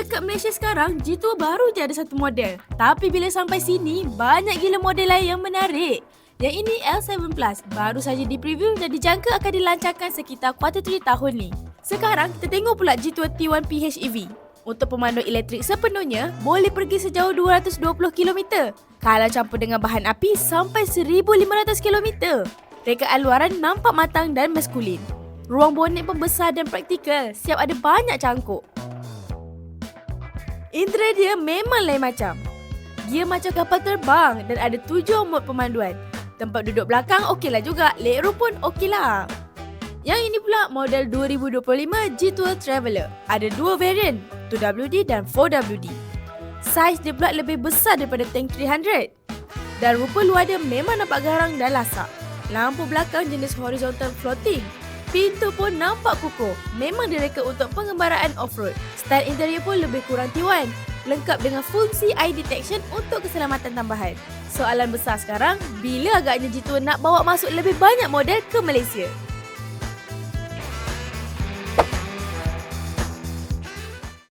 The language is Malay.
Dekat Malaysia sekarang, G2 baru je ada satu model. Tapi bila sampai sini, banyak gila model lain yang menarik. Yang ini L7 Plus, baru saja di preview dan dijangka akan dilancarkan sekitar kuartal 3 tahun ni. Sekarang, kita tengok pula G2 T1 PHEV. Untuk pemandu elektrik sepenuhnya, boleh pergi sejauh 220 km. Kalau campur dengan bahan api, sampai 1500 km. Rekaan luaran nampak matang dan maskulin. Ruang bonet pun besar dan praktikal, siap ada banyak cangkuk. Indra dia memang lain macam. Dia macam kapal terbang dan ada tujuh mod pemanduan. Tempat duduk belakang okeylah juga, legroom pun okeylah. Yang ini pula model 2025 G2 Traveller. Ada dua variant, 2WD dan 4WD. Saiz dia pula lebih besar daripada tank 300. Dan rupa luar dia memang nampak garang dan lasak. Lampu belakang jenis horizontal floating. Pintu pun nampak kukuh. Memang direka untuk pengembaraan off-road. Style interior pun lebih kurang T1. Lengkap dengan fungsi eye detection untuk keselamatan tambahan. Soalan besar sekarang, bila agaknya G2 nak bawa masuk lebih banyak model ke Malaysia?